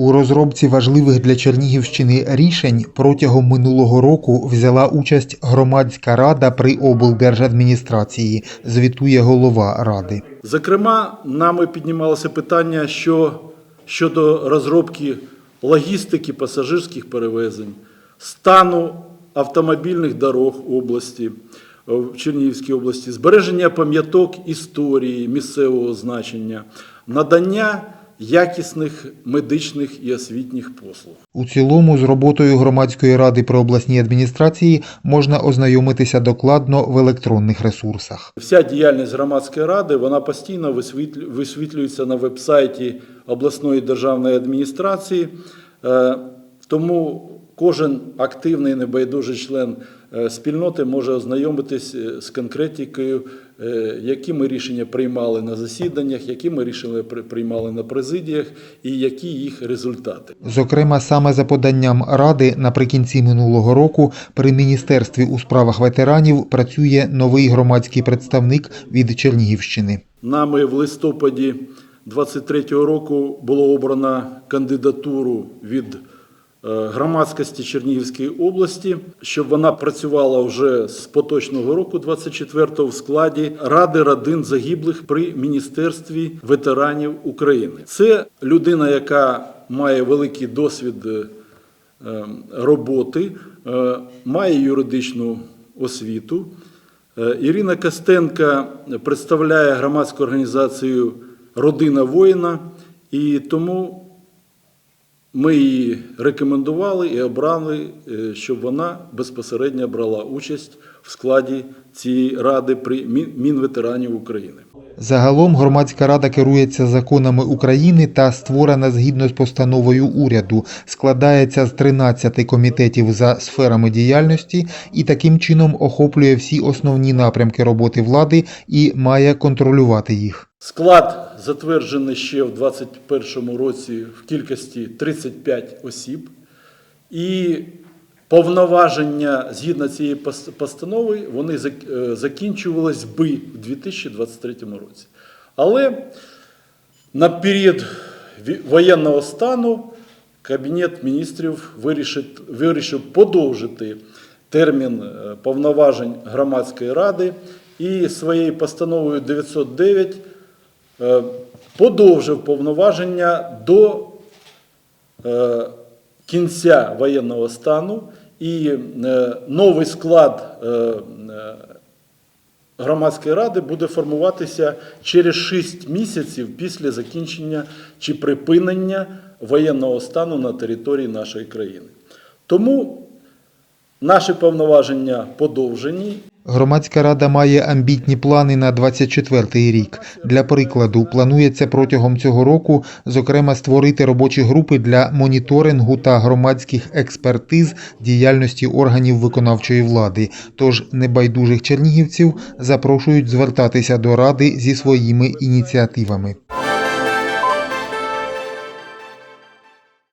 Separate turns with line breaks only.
У розробці важливих для Чернігівщини рішень протягом минулого року взяла участь громадська рада при облдержадміністрації, звітує голова ради.
Зокрема, нами піднімалося питання що, щодо розробки логістики пасажирських перевезень, стану автомобільних дорог області, е, в Чернігівській області, збереження пам'яток історії місцевого значення, надання якісних медичних і освітніх послуг.
У цілому з роботою громадської ради при обласній адміністрації можна ознайомитися докладно в електронних ресурсах.
Вся діяльність громадської ради вона постійно висвітлю- висвітлюється на веб-сайті обласної державної адміністрації. Е, Тому кожен активний небайдужий член е, спільноти може ознайомитись е, з конкретикою, е, які ми рішення приймали на засіданнях, які ми рішення при- приймали на президіях і які їх результати.
Зокрема, саме за поданням ради наприкінці минулого року при міністерстві у справах ветеранів працює новий громадський представник від Чернігівщини.
Нами в листопаді 23-го року було обрано кандидатуру від громадськості Чернігівської області, щоб вона працювала вже з поточного року, 24-го, в складі Ради родин загиблих при Міністерстві ветеранів України. Це людина, яка має великий досвід е, е, роботи, е, має юридичну освіту. Е, Ірина Костенка представляє громадську організацію Родина воїна, і тому ми її рекомендували і обрали, е, щоб вона безпосередньо брала участь в складі цієї ради при Мін- Мінветеранів України.
Загалом громадська рада керується законами України та створена згідно з постановою уряду, складається з 13 комітетів за сферами діяльності і таким чином охоплює всі основні напрямки роботи влади і має контролювати їх.
Склад затверджений ще в 2021 році в кількості 35 осіб. І повноваження згідно цієї постанови вони е, закінчувались би в 2023 році. Але на період воєнного стану Кабінет міністрів вирішив, подовжити термін е, повноважень громадської ради і своєю постановою 909 е, подовжив повноваження до е, кінця воєнного стану, і е, новий склад е, е, громадської ради буде формуватися через 6 місяців після закінчення чи припинення воєнного стану на території нашої країни. Тому наші повноваження подовжені,
Громадська рада має амбітні плани на 24-й рік. Для прикладу, планується протягом цього року, зокрема, створити робочі групи для моніторингу та громадських експертиз діяльності органів виконавчої влади. Тож небайдужих чернігівців запрошують звертатися до ради зі своїми ініціативами.